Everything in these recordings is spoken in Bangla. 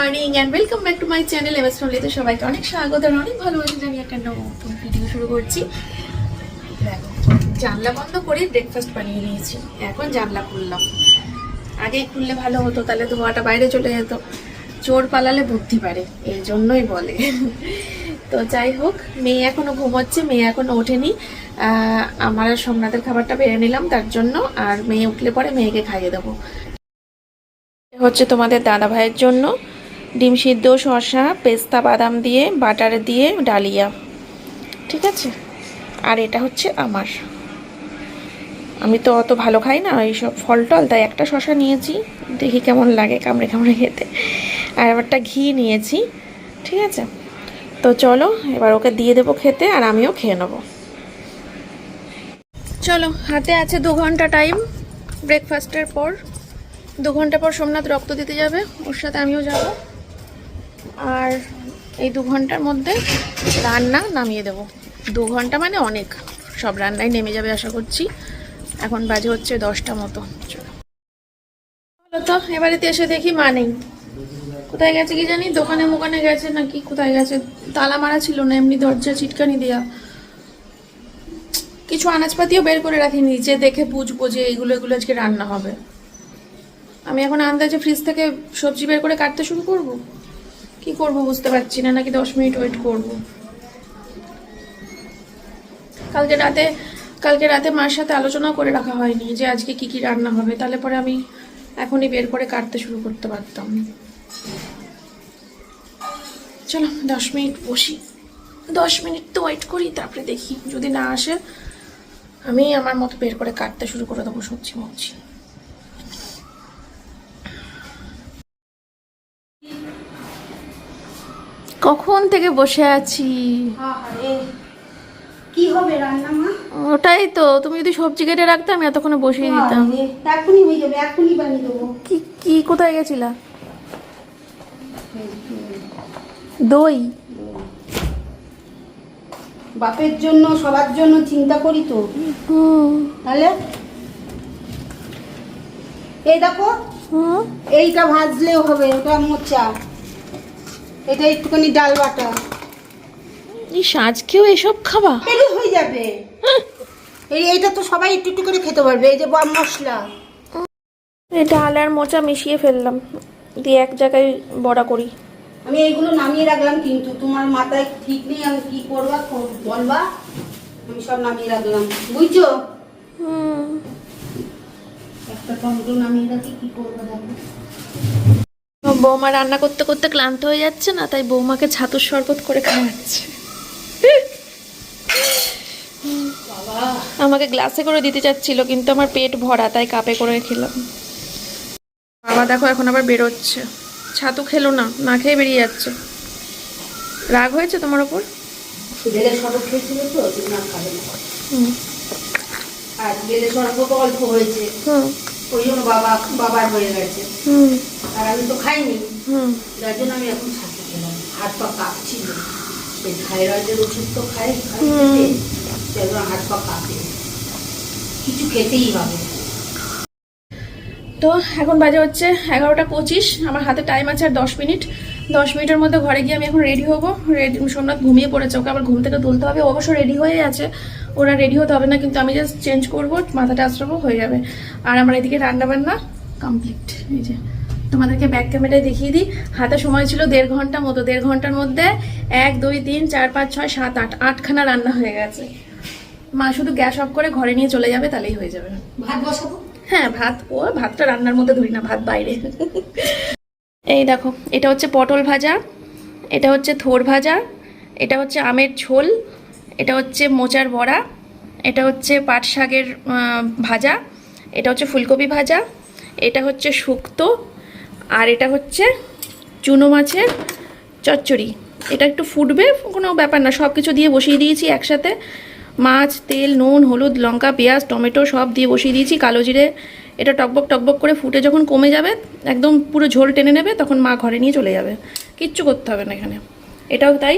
Morning and welcome back to my channel MS ফ্যামিলিতে সবাইকে অনেক স্বাগত আর অনেক ভালোবাসি জানি একটা নতুন ভিডিও শুরু করছি। জানলা বন্ধ করে ব্রেকফাস্ট বানিয়ে নিয়েছি, এখন জানলা খুললাম। আগেই খুললে ভালো হতো, তাহলে ধোঁয়াটা বাইরে চলে যেত। চোর পালালে বুদ্ধি পারে, এই জন্যই বলে। তো যাই হোক, মেয়ে এখনও ঘুমোচ্ছে, মেয়ে এখনও ওঠেনি। আমার সোমনাথের খাবারটা বেড়ে নিলাম, তার জন্য। আর মেয়ে উঠলে পরে মেয়েকে খাইয়ে দেবো। হচ্ছে তোমাদের দাদা ভাইয়ের জন্য। ডিম সিদ্ধ, শসা, পেস্তা, বাদাম দিয়ে, বাটার দিয়ে ডালিয়া। ঠিক আছে? আর এটা হচ্ছে আমার। আমি তো অত ভালো খাই না, এইসব ফল টল তাই একটা শসা নিয়েছি। দেখি কেমন লাগে কামড়ে কামড়ে খেতে। আর একটা ঘি নিয়েছি। ঠিক আছে? তো চলো, এবার ওকে দিয়ে দেবো খেতে আর আমিও খেয়ে নেব। চলো, হাতে আছে দু ঘণ্টা টাইম। ব্রেকফাস্টের পর, দু ঘণ্টা পর সোমনাথ রক্ত দিতে যাবে, ওর সাথে আমিও যাব। আর এই দু ঘণ্টার মধ্যে রান্না নামিয়ে দেব। দু ঘণ্টা মানে অনেক। সব রান্নাই নেমে যাবে আশা করছি। এখন বাজে হচ্ছে দশটা মতো। তো, এবারেতে এসে দেখি মা নেই। কোথায় গেছে কি জানি? দোকানে মোকানে গেছে নাকি? কোথায় গেছে? তালা মারা ছিল না, এমনি দরজা চিটকানি দেয়া। কিছু আনাজপাতিও বের করে রাখিনি যে দেখে বুঝব যে এগুলো এগুলো আজকে রান্না হবে। আমি এখন আন্দাজে ফ্রিজ থেকে সবজি বের করে কাটতে শুরু করব? কি করব বুঝতে পারছি না, নাকি দশ মিনিট ওয়েট করব। কালকে রাতে কালকে রাতে মার সাথে আলোচনা করে রাখা হয়নি যে আজকে কি কি রান্না হবে, তাহলে পরে আমি এখনই বের করে কাটতে শুরু করতে পারতাম। চলো, দশ মিনিট বসি। দশ মিনিট তো ওয়েট করি, তারপরে দেখি। যদি না আসে, আমি আমার মতো বের করে কাটতে শুরু করে দেবো, সবজি মবজি। কখন থেকে বসে আছি? কি হবে রান্না মা? ওটাই তো তুমি যদি সবজি কেটে রাখতে আমি এতক্ষণে বসিয়ে দিতাম এখনই হয়ে যাবে এখনই বানিয়ে দেবো। কি কি কোথায় গেছিলা? দই। বাপের জন্য সবার জন্য চিন্তা করি তো। তাহলে? এই দেখো হুম। এইটা ভাজলেও হবে ওটা মোচা। এটা একটুখানি ডাল বাটা। এই সাজকেও এসব খাবা? পেলে হয়ে যাবে। এই এইটা তো সবাই একটু একটু করে খেতে পারবে এই যে গরম মশলা। এই ডাল আর মোচা মিশিয়ে ফেললাম দিয়ে এক জায়গায় বড়া করি। আমি এইগুলো নামিয়ে রাখলাম কিন্তু তোমার মাথায় ঠিক নেই আমি কি করবা বলবা? আমি সব নামিয়ে রাখলাম। বুঝছ? হুম। একটা টমেটো নামিয়ে রাখি কি করব দেখো। বৌমা রান্না করতে করতে ক্লান্ত হয়ে যাচ্ছে না তাই বৌমাকে ছাতুর শরবত করে খাওয়াচ্ছে। আমাকে গ্লাসে করে দিতে চাচ্ছিল কিন্তু আমার পেট ভরা তাই কাপে করে খেলাম। বাবা দেখো এখন আবার বেরোচ্ছে। ছাতু খেলো না না খেয়ে বেরিয়ে যাচ্ছে। রাগ হয়েছে তোমার ওপর? আর বেলে সড়ক অল্প হয়েছে। হুম। ওই জন্য বাবা বাবার হয়ে গেছে। হুম। আর আমি তো খাইনি। যার জন্য আমি এখন ছাতু খেলাম হাত পা কাঁপছিল এই থাইরয়েডের ওষুধ তো খাই সেই হাত পা কাঁপে। কিছু খেতেই হবে। তো এখন বাজে হচ্ছে এগারোটা পঁচিশ। আমার হাতে টাইম আছে আর দশ মিনিট। দশ মিনিটের মধ্যে ঘরে গিয়ে আমি এখন রেডি হব। রেডি সোমনাথ ঘুমিয়ে পড়েছে ওকে আবার ঘুম থেকে তুলতে হবে। অবশ্য রেডি হয়ে আছে। ওরা রেডি হতে হবে না কিন্তু আমি জাস্ট চেঞ্জ করব মাথাটা আশ্রবো হয়ে যাবে। আর আমার এদিকে রান্না বান্না কমপ্লিট এই যে। তোমাদেরকে ব্যাক ক্যামেরায় দেখিয়ে দিই। হাতে সময় ছিল দেড় ঘণ্টা মতো। দেড় ঘণ্টার মধ্যে এক দুই তিন চার পাঁচ ছয় সাত আট আটখানা রান্না হয়ে গেছে। মা শুধু গ্যাস অফ করে ঘরে নিয়ে চলে যাবে তাহলেই হয়ে যাবে। ভাত বসাবো? হ্যাঁ ভাত ও ভাতটা রান্নার মধ্যে ধরি না ভাত বাইরে। এই দেখো এটা হচ্ছে পটল ভাজা এটা হচ্ছে থোর ভাজা এটা হচ্ছে আমের ঝোল এটা হচ্ছে মোচার বড়া এটা হচ্ছে পাট শাকের ভাজা এটা হচ্ছে ফুলকপি ভাজা এটা হচ্ছে শুক্তো আর এটা হচ্ছে চুনো মাছের চচ্চড়ি। এটা একটু ফুটবে, কোনো ব্যাপার না। সব কিছু দিয়ে বসিয়ে দিয়েছি একসাথে। মাছ, তেল, নুন, হলুদ, লঙ্কা, পেঁয়াজ, টমেটো সব দিয়ে বসিয়ে দিয়েছি। কালো জিরে, এটা টকবক টকবক করে ফুটে যখন কমে যাবে, একদম পুরো ঝোল টেনে নেবে, তখন মা ঘরে নিয়ে চলে যাবে। কিচ্ছু করতে হবে না এখানে। এটাও তাই,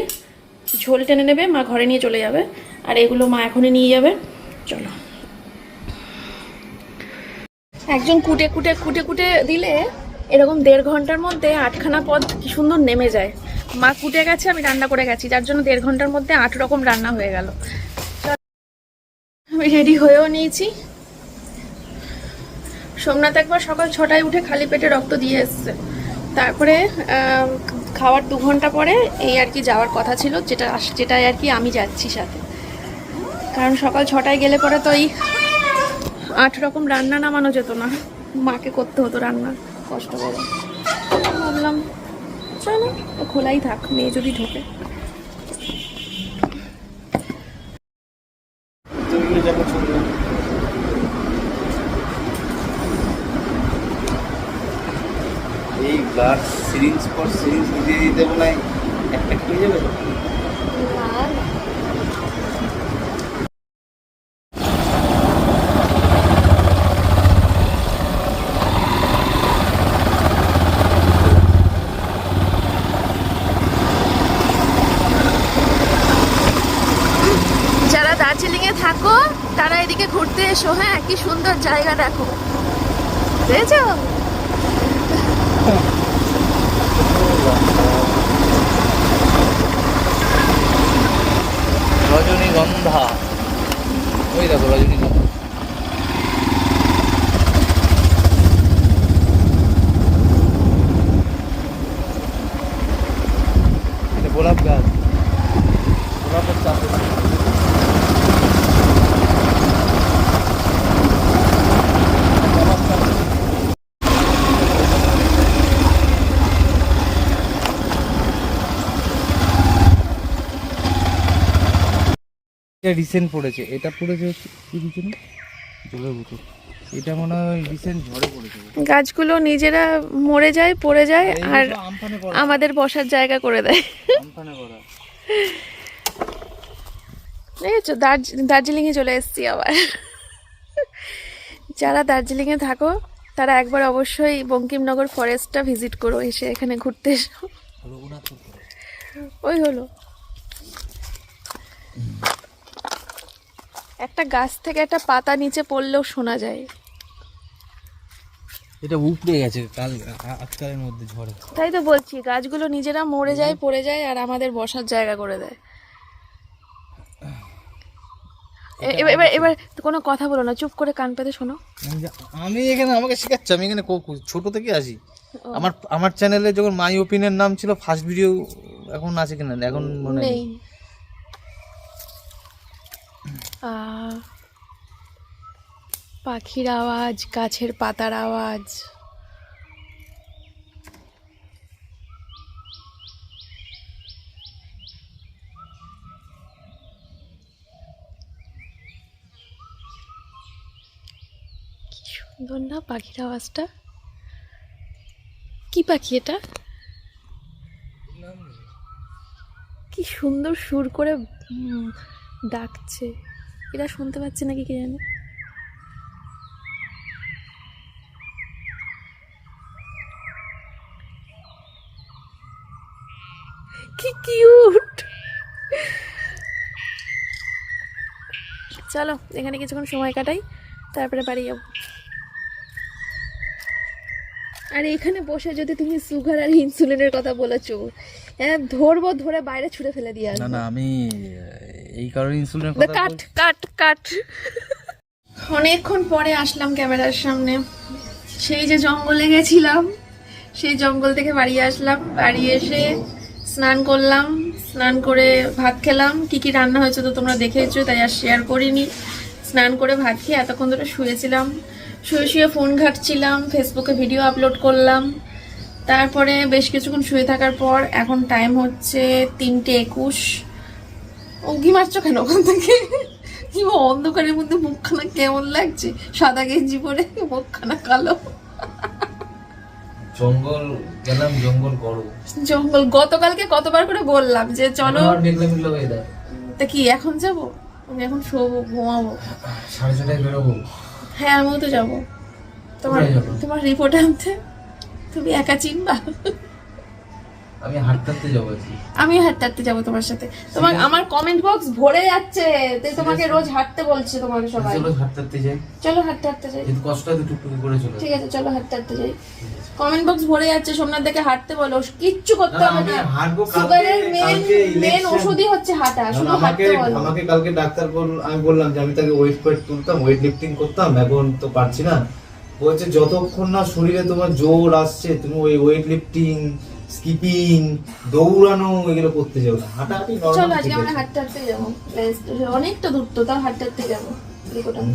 ঝোল টেনে নেবে, মা ঘরে নিয়ে চলে যাবে। আর এগুলো মা এখনই নিয়ে যাবে। চলো। একজন কুটে কুটে কুটে কুটে দিলে এরকম দেড় ঘণ্টার মধ্যে আটখানা পদ কি সুন্দর নেমে যায়। মা কুটে গেছে, আমি রান্না করে গেছি, যার জন্য দেড় ঘণ্টার মধ্যে আট রকম রান্না হয়ে গেল। আমি রেডি হয়েও নিয়েছি। সোমনাথ একবার সকাল ছটায় উঠে খালি পেটে রক্ত দিয়ে এসছে। তারপরে খাওয়ার দু ঘণ্টা পরে এই আর কি যাওয়ার কথা ছিল, যেটা যেটাই আর কি আমি যাচ্ছি সাথে। কারণ সকাল ছটায় গেলে পরে তো এই আট রকম রান্না নামানো যেত না। মাকে করতে হতো রান্না। কষ্ট করে। ভাবলাম, চলো, খোলাই থাক, মেয়ে যদি ঢোকে। এই ব্লাড সিরিঞ্জ পর সিরিঞ্জ দিয়ে দিতে মনে একটা হয়ে যাবে তো? যারা দার্জিলিং এ থাকো তারা এদিকে ঘুরতে এসো হ্যাঁ কি সুন্দর জায়গা দেখো। বুঝেছ রজনীগন্ধা। ওই দেখো রজনীগন্ধা এটা গোলাপ গাছ গোলাপের চাষ হচ্ছে। এটা রিসেন্ট পড়েছে। এটা পড়েছে হচ্ছে কি দিচ্ছে না জলের বোতল। এটা মনে হয় রিসেন্ট ঝড়ে পড়েছে। গাছগুলো নিজেরা মরে যায় পড়ে যায় আর আমাদের বসার জায়গা করে দেয়। আমফানে করা। দেখেছ দার্জিলিংয়ে চলে এসেছি আবার। যারা দার্জিলিংয়ে থাকো তারা একবার অবশ্যই বঙ্কিমনগর ফরেস্টটা ভিজিট করো এসে এখানে ঘুরতে এসো। ওই হলো। একটা গাছ থেকে একটা পাতা নিচে পড়লেও শোনা যায়। এটা উপড়ে গেছে কাল আজকালের মধ্যে ঝড়ে। তাই তো বলছি গাছগুলো নিজেরা মরে যায় পড়ে যায় আর আমাদের বসার জায়গা করে দেয়। এবার এবার এবার কোনো কথা বলো না চুপ করে কান পেতে শোনো। আমি এখানে আমাকে শেখাচ্ছি আমি এখানে ছোট থেকে আসি। আমার আমার চ্যানেলে যখন মাই ওপিনিয়ন নাম ছিল ফার্স্ট ভিডিও এখন আছে কিনা? এখন মনে নেই। পাখির আওয়াজ গাছের পাতার আওয়াজ। কি সুন্দর না পাখির আওয়াজটা? কি পাখি এটা? কি সুন্দর সুর করে ডাকছে। এরা শুনতে পাচ্ছে নাকি কে জানে? কি কিউট! চলো এখানে কিছুক্ষণ সময় কাটাই তারপরে বাড়ি যাব। আর এখানে বসে যদি তুমি সুগার আর ইনসুলিনের কথা বলেছ হ্যাঁ ধরবো ধরে বাইরে ছুঁড়ে ফেলে দিয়ে না না আমি এই কারণে ইনসুলিনের কথা কাট কাট কাট অনেকক্ষণ পরে আসলাম ক্যামেরার সামনে। সেই যে জঙ্গলে গেছিলাম সেই জঙ্গল থেকে বাড়ি আসলাম বাড়ি এসে স্নান করলাম স্নান করে ভাত খেলাম। কি কি রান্না হয়েছে তো তোমরা দেখেছ তাই আর শেয়ার করিনি। স্নান করে ভাত খেয়ে এতক্ষণ ধরে শুয়েছিলাম। শুয়ে শুয়ে ফোন ঘাটছিলাম ফেসবুকে ভিডিও আপলোড করলাম। তারপরে বেশ কিছুক্ষণ শুয়ে থাকার পর এখন টাইম হচ্ছে তিনটে একুশ। উঁকি মারছো কেন ওখান থেকে? কি অন্ধকারের মধ্যে মুখখানা কেমন লাগছে? সাদা গেঞ্জি পরে মুখখানা কালো। জঙ্গল গেলাম জঙ্গল করো। জঙ্গল গতকালকে কতবার করে বললাম যে চলো তা কি এখন যাব? আমি এখন শোবো ঘুমাবো। সাড়ে ছটায় বেরোবো। হ্যাঁ আমিও তো যাব। তোমার তোমার রিপোর্ট আনতে। তুমি একা চিনবা? আমি হাঁটতে হাঁটতে যাব আমি হাঁটতে হাঁটতে যাব তোমার সাথে। তোমার আমার কমেন্ট বক্স ভরে যাচ্ছে। তো তোমাকে রোজ হাঁটতে বলছে তোমাকে সবাই। চলো হাঁটতে হাঁটতে যাই। চলো হাঁটতে হাঁটতে যাই। যদি কষ্ট হয় তো করে চলে। ঠিক আছে চলো হাঁটতে হাঁটতে যাই। কমেন্ট বক্স ভরে যাচ্ছে সোমনাথ দেখে হাঁটতে বলো। কিচ্ছু করতে হবে না। সুগারের মেন মেন ওষুধই হচ্ছে হাঁটা শুধু আমাকে হাঁটতে বলো। আমাকে কালকে ডাক্তার বল আমি বললাম যে আমি তাকে ওয়েট ফোয়েট তুলতাম ওয়েট লিফটিং করতাম এখন তো পারছি না। বলছে যতক্ষণ না শরীরে তোমার জোর আসছে তুমি ওই ওয়েট লিফটিং স্কিপিং দৌড়ানো এগুলো করতে যাও। না হাঁটাহাঁটি চলো আজকে আমরা হাঁটতে হাঁটতে যাব। অনেকটা দূর তো তাও হাঁটতে হাঁটতে যাব।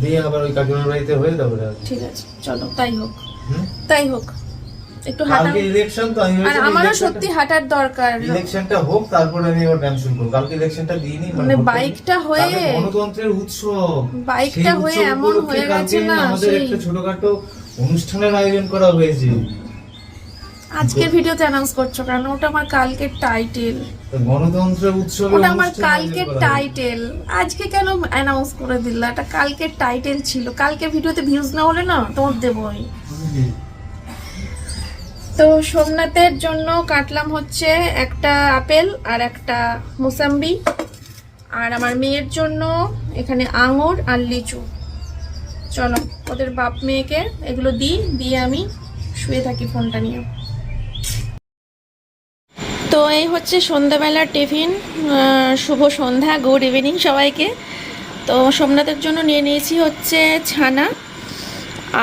দিয়ে আবার ওই কাকিমার বাড়িতে হয়ে তারপরে ঠিক আছে চলো তাই হোক। তাই হোক। একটু হাঁটা ইলেকশন তো আমি আর আমারও সত্যি হাঁটার দরকার। ইলেকশনটা হোক তারপরে আমি আবার ব্যায়াম শুরু করব কালকে ইলেকশনটা দিইনি মানে বাইকটা হয়ে- গণতন্ত্রের উৎসব। বাইকটা হয়ে এমন উপলক্ষে হয়ে গেছে না, আমাদের একটা ছোটখাটো অনুষ্ঠানের আয়োজন করা হয়েছে। আজকের ভিডিওতে অ্যানাউন্স করছ কারণ ওটা আমার কালকের টাইটেল তো গণতন্ত্রের উৎসবে ওটা আমার কালকের টাইটেল আজকে কেন অ্যানাউন্স করে দিল? এটা কালকের টাইটেল ছিল। কালকের ভিডিওতে ভিউজ না হলে না তোমার দেবই। তো সোমনাথের জন্য কাটলাম হচ্ছে একটা আপেল আর একটা মোসাম্বি। আর আমার মেয়ের জন্য এখানে আঙুর আর লিচু। চলো ওদের বাপ মেয়েকে এগুলো দিই দিয়ে আমি শুয়ে থাকি ফোনটা নিয়ে। তো এই হচ্ছে সন্ধ্যাবেলার টিফিন শুভ সন্ধ্যা গুড ইভিনিং সবাইকে। তো সোমনাথের জন্য নিয়ে নিয়েছি হচ্ছে ছানা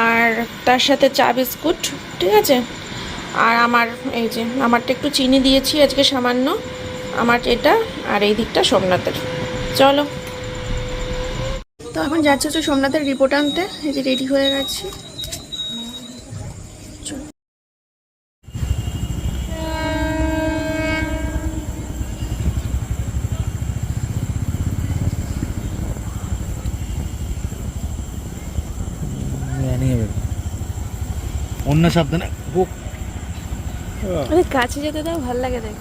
আর তার সাথে চা বিস্কুট, ঠিক আছে? আর আমার এই যে, আমারটা একটু চিনি দিয়েছি আজকে সামান্য, আমার এটা আর এই দিকটা সোমনাথের। চলো। তো এখন যাচ্ছে হচ্ছে সোমনাথের রিপোর্ট আনতে, এই যে রেডি হয়ে গেছি চলো। অন্য সাবধানে বুক। আরে কাছে যেতে দাও ভালো লাগে দেখ।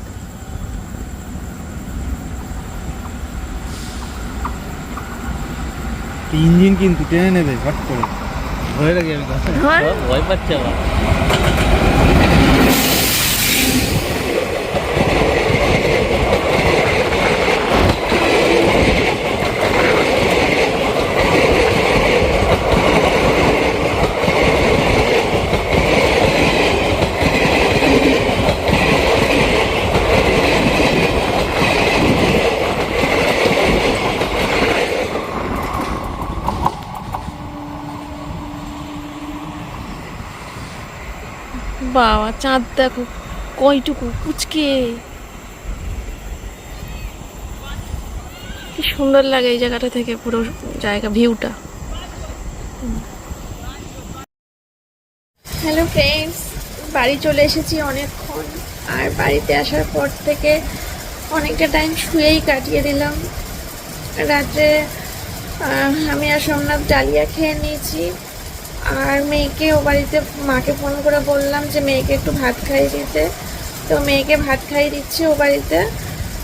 ইঞ্জিন কিন্তু টেনে নেবে হট করে। ভয় লাগে আমি ভয় পাচ্ছে আবার বাবা চাঁদ দেখো কয়টুকু? কুচকে। কি সুন্দর লাগে এই জায়গাটা থেকে পুরো জায়গা, ভিউটা। হ্যালো ফ্রেন্ডস, বাড়ি চলে এসেছি অনেকক্ষণ। আর বাড়িতে আসার পর থেকে অনেকটা টাইম শুয়েই কাটিয়ে দিলাম। রাত্রে আমি আর সোমনাথ ডালিয়া খেয়ে নিয়েছি। আর মেয়েকে ও বাড়িতে মাকে ফোন করে বললাম যে মেয়েকে একটু ভাত খাইয়ে দিতে। তো মেয়েকে ভাত খাইয়ে দিচ্ছে, ও বাড়িতে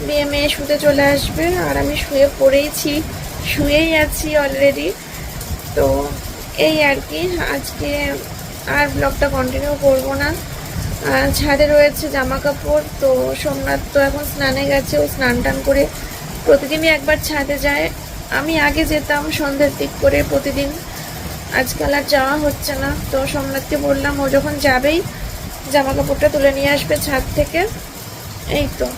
দিয়ে মেয়ে শুতে চলে আসবে। আর আমি শুয়ে পড়েইছি, শুয়েই আছি অলরেডি তো এই আর কি, আজকে আর ব্লগটা কন্টিনিউ করব না। ছাদে রয়েছে জামা কাপড় তো সোমনাথ তো এখন স্নানে গেছে, ও স্নান টান করে প্রতিদিনই একবার ছাদে যায়। আমি আগে যেতাম সন্ধ্যের দিক করে প্রতিদিন। আজকাল আর যাওয়া হচ্ছে না। তো সোমনাথকে বললাম, ও যখন যাবেই জামা কাপড়টা তুলে নিয়ে আসবে ছাদ থেকে। এই তো।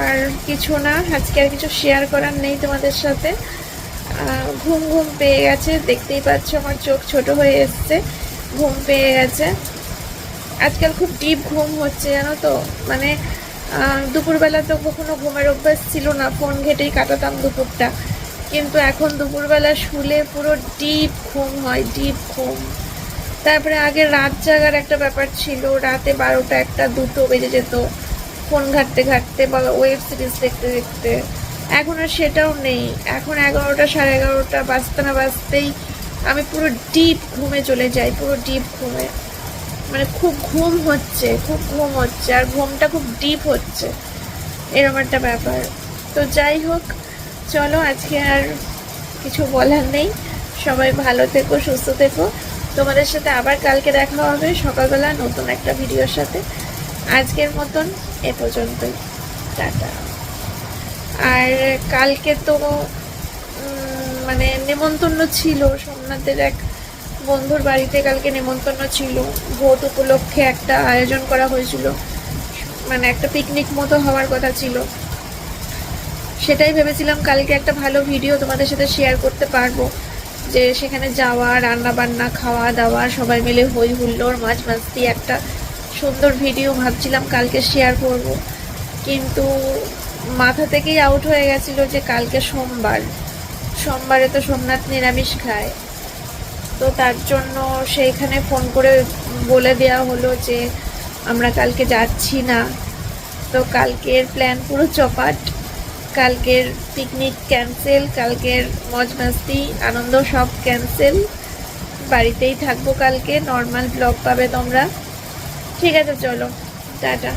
আর কিছু না, আজকে আর কিছু শেয়ার করার নেই তোমাদের সাথে। ঘুম ঘুম পেয়ে গেছে, দেখতেই পাচ্ছ আমার চোখ ছোট হয়ে এসছে। ঘুম পেয়ে গেছে। আজকাল খুব ডিপ ঘুম হচ্ছে, জানো তো? মানে দুপুরবেলা তো কখনো ঘুমের অভ্যাস ছিল না, ফোন ঘেটেই কাটাতাম দুপুরটা। কিন্তু এখন দুপুরবেলা শুলে পুরো ডিপ ঘুম হয়, ডিপ ঘুম। তারপরে আগে রাত জাগার একটা ব্যাপার ছিল, রাতে বারোটা একটা দুটো বেজে যেত। ফোন ঘাটতে ঘাটতে বা ওয়েব সিরিজ দেখতে দেখতে। এখন আর সেটাও নেই। এখন এগারোটা, সাড়ে এগারোটা বাজতে না বাজতেই আমি পুরো ডিপ ঘুমে চলে যাই, পুরো ডিপ ঘুমে। মানে খুব ঘুম হচ্ছে, খুব ঘুম হচ্ছে, আর ঘুমটা খুব ডিপ হচ্ছে। এরকম একটা ব্যাপার। তো যাই হোক চলো, আজকে আর কিছু বলার নেই। সবাই ভালো থেকো, সুস্থ থেকো। তোমাদের সাথে আবার কালকে দেখা হবে সকালবেলা নতুন একটা ভিডিওর সাথে। আজকের মতন এ পর্যন্তই। টাটা। আর কালকে তো মানে নেমন্তন্ন ছিল। সোমনাথের এক বন্ধুর বাড়িতে কালকে নেমন্তন্ন ছিল। ভোট উপলক্ষে একটা আয়োজন করা হয়েছিল। মানে একটা পিকনিক মতো হওয়ার কথা ছিল। সেটাই ভেবেছিলাম কালকে একটা ভালো ভিডিও তোমাদের সাথে শেয়ার করতে পারব। যে সেখানে যাওয়া রান্না বান্না খাওয়া দাওয়া সবাই মিলে হই হুল্লোড় মাছ মাস্তি একটা সুন্দর ভিডিও ভাবছিলাম কালকে শেয়ার করব। কিন্তু মাথা থেকেই আউট হয়ে গেছিল যে কালকে সোমবার। সোমবারে তো সোমনাথ নিরামিষ খায়। তো তার জন্য সেইখানে ফোন করে বলে দেওয়া হলো যে আমরা কালকে যাচ্ছি না। তো কালকের প্ল্যান পুরো চপাট। কালকের পিকনিক ক্যান্সেল কালকের মজ মাস্তি, আনন্দ সব ক্যান্সেল বাড়িতেই থাকব কালকে নর্মাল ব্লগ পাবে তোমরা। ঠিক আছে, চলো, টাটা।